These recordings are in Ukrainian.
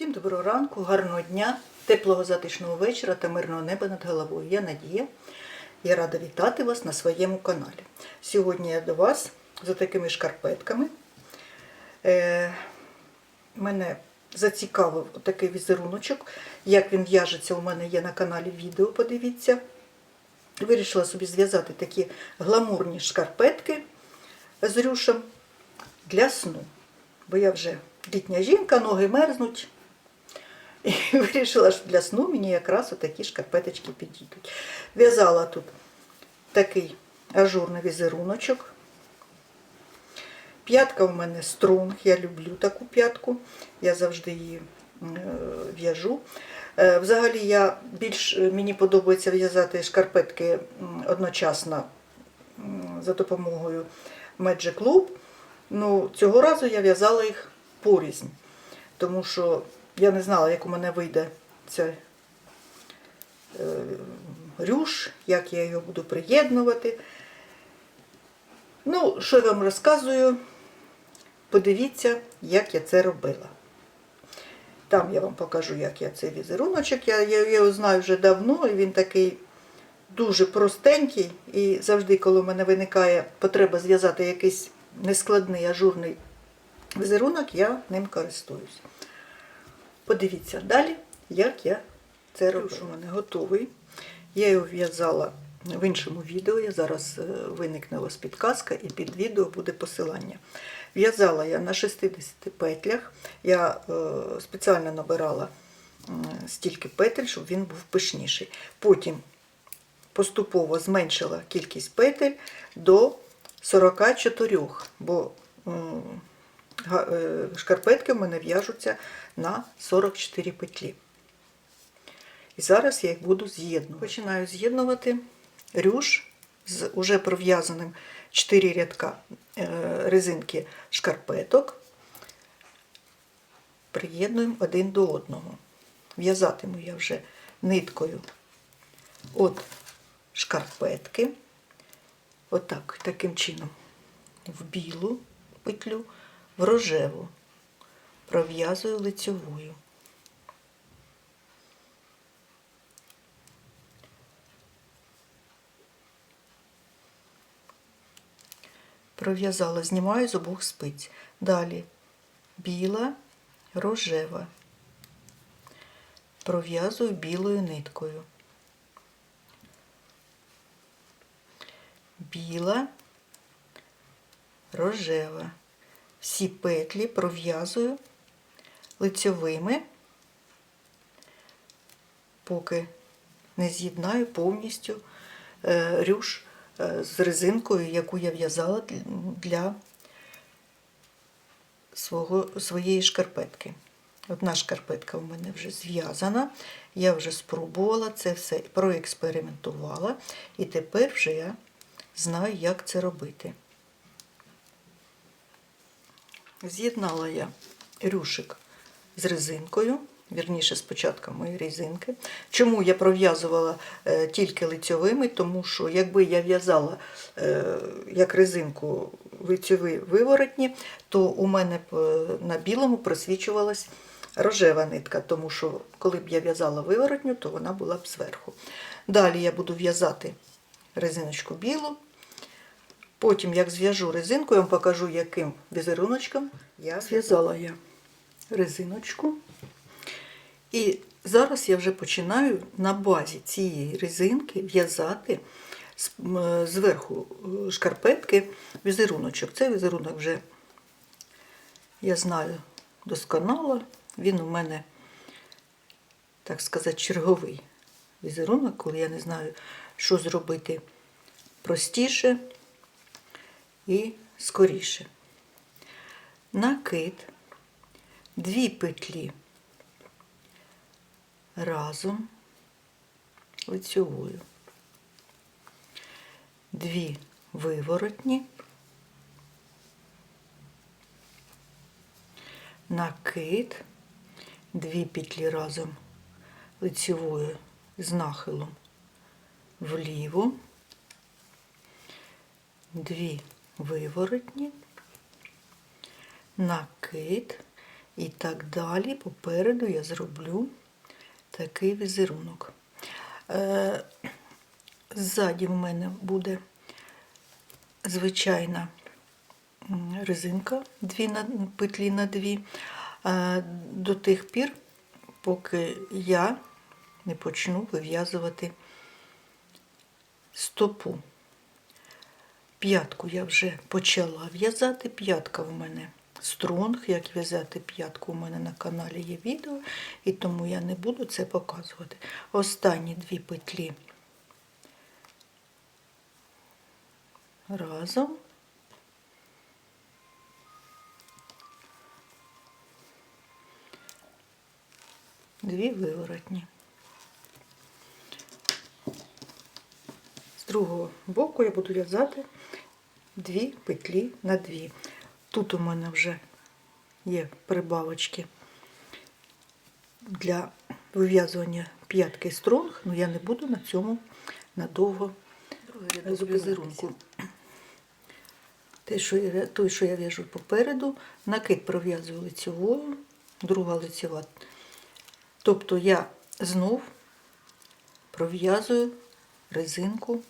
Всім доброго ранку, гарного дня, теплого затишного вечора та мирного неба над головою. Я Надія. Я рада вітати вас на своєму каналі. Сьогодні я до вас за такими шкарпетками. Е, мене зацікавив такий візеруночок. Як він в'яжеться, у мене є на каналі відео, подивіться. Вирішила собі зв'язати такі гламурні шкарпетки з рюшем для сну. Бо я вже літня жінка, ноги мерзнуть. І вирішила, що для сну мені якраз отакі шкарпеточки підійдуть. В'язала тут такий ажурний візеруночок. П'ятка у мене струнг, я люблю таку п'ятку, я завжди її е, в'яжу. Е, Взагалі я більш е, мені подобається в'язати шкарпетки одночасно за допомогою Magic Loop. Ну, цього разу я в'язала їх порізнь, тому що я не знала, як у мене вийде е, рюш, як я його буду приєднувати. Ну, що я вам розказую, подивіться, як я це робила. Там я вам покажу, як я цей візеруночок. Я, я його знаю вже давно, і він такий дуже простенький. І завжди, коли в мене виникає потреба зв'язати якийсь нескладний ажурний візерунок, я ним користуюсь. Подивіться далі, як я це роблю. У мене готовий. Я його в'язала в іншому відео. Я зараз е, виникне у вас підказка, і під відео буде посилання. В'язала я на 60 петлях. Я е, спеціально набирала стільки петель, щоб він був пишніший. Потім поступово зменшила кількість петель до 44, бо шкарпетки в мене в'яжуться на 44 петлі. І зараз я їх буду з'єднувати. Починаю з'єднувати рюш з уже пров'язаним 4 рядка е, резинки шкарпеток. Приєднуємо один до одного. В'язатиму я вже ниткою от шкарпетки. Отак, таким чином, в білу петлю, в рожеву. Пров'язую лицьовою. Пров'язала, знімаю з обох спиць. Далі біла, рожева. Пров'язую білою ниткою. Біла, рожева. Всі петлі пров'язую лицьовими, поки не з'єднаю повністю е, рюш е, з резинкою, яку я в'язала для- свого, своєї шкарпетки. Одна шкарпетка у мене вже зв'язана, я вже спробувала це все, проекспериментувала, і тепер вже я знаю, як це робити. З'єднала я рюшик з резинкою, вірніше з початками резинки. Чому я пров'язувала е, тільки лицьовими? Тому що якби я в'язала е, як резинку лицьові виворотні, то у мене е, на білому просвічувалась рожева нитка, тому що коли б я в'язала виворотню, то вона була б зверху. Далі я буду в'язати резиночку білу. Потім, як зв'яжу резинку, я вам покажу, яким візеруночком я зв'язала я резиночку. І зараз я вже починаю на базі цієї резинки в'язати зверху е, шкарпетки візеруночок. Цей візерунок вже я знаю досконало. Він у мене, так сказати, черговий візерунок, коли я не знаю, що зробити простіше і скоріше. Накид, дві петлі разом лицьовою, дві виворотні, накид, дві петлі разом лицьовою з нахилом вліво, дві виворотні, накид І так далі попереду я зроблю такий візерунок. Е, Ззаді в мене буде звичайна резинка, дві на, петлі на дві, е, до тих пір, поки я не почну вив'язувати стопу. П'ятку я вже почала в'язати. П'ятка в мене стронг. Як в'язати п'ятку у мене на каналі є відео, і тому я не буду це показувати. Останні дві петлі разом. Дві виворотні. Другого боку я буду в'язати дві петлі на дві. Тут у мене вже є прибавочки для вив'язування п'ятки стронг, але я не буду на цьому надовго з візерунку. Те, що я, той, що я в'яжу попереду, накид пров'язую лицьовою, друга лицьова. Тобто я знов пров'язую резинку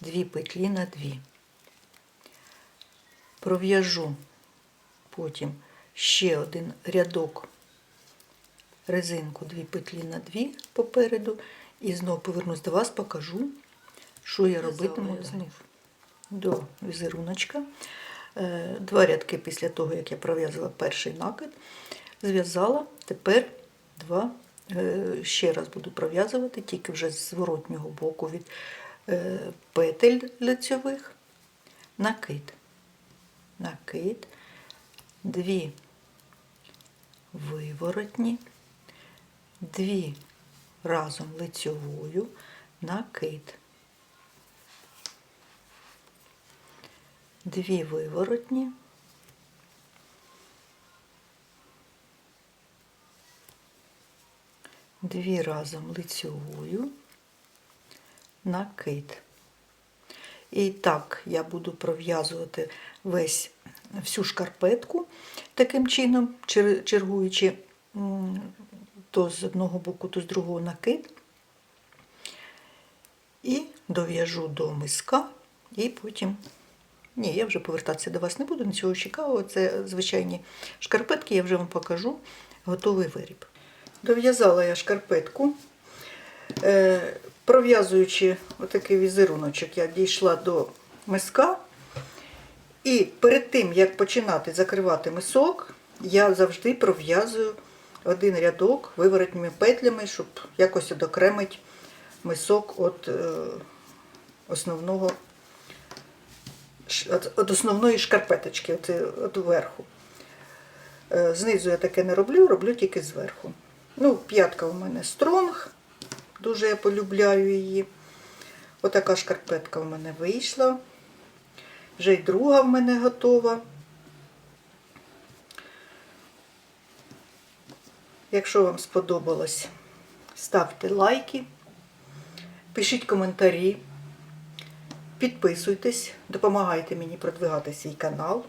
дві петлі на дві. Пров'яжу потім ще один рядок резинку дві петлі на дві попереду і знову повернусь до вас, покажу, що я робитиму знов до візеруночка. Е, Два рядки після того, як я пров'язала перший накид, зв'язала, тепер два е, ще раз буду пров'язувати, тільки вже з зворотнього боку від петель лицьових, накид, накид, дві виворотні, дві разом лицьовою, накид. Дві виворотні, дві разом лицьовою, накид. І так я буду пров'язувати весь всю шкарпетку таким чином, чергуючи то з одного боку, то з другого накид. І дов'яжу до миска, і потім. Ні, я вже повертатися до вас не буду, нічого цікавого. Це звичайні шкарпетки, я вже вам покажу готовий виріб. Дов'язала я шкарпетку. Пров'язуючи отакий візеруночок, я дійшла до миска. І перед тим, як починати закривати мисок, я завжди пров'язую один рядок виворотніми петлями, щоб якось одокремити мисок від е, основного от основної шкарпеточки, от, от верху. Е, Знизу я таке не роблю, роблю тільки зверху. Ну, п'ятка у мене стронг, дуже я полюбляю її. Отака шкарпетка у мене вийшла. Вже й друга в мене готова. Якщо вам сподобалось, ставте лайки, пишіть коментарі, підписуйтесь, допомагайте мені продвигати свій канал,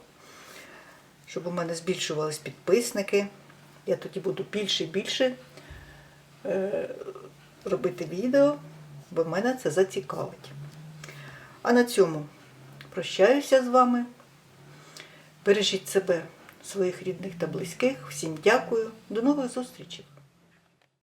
щоб у мене збільшувались підписники. Я тоді буду більше і більше е, робити відео, бо мене це зацікавить. А на цьому прощаюся з вами. Бережіть себе, своїх рідних та близьких. Всім дякую. До нових зустрічей!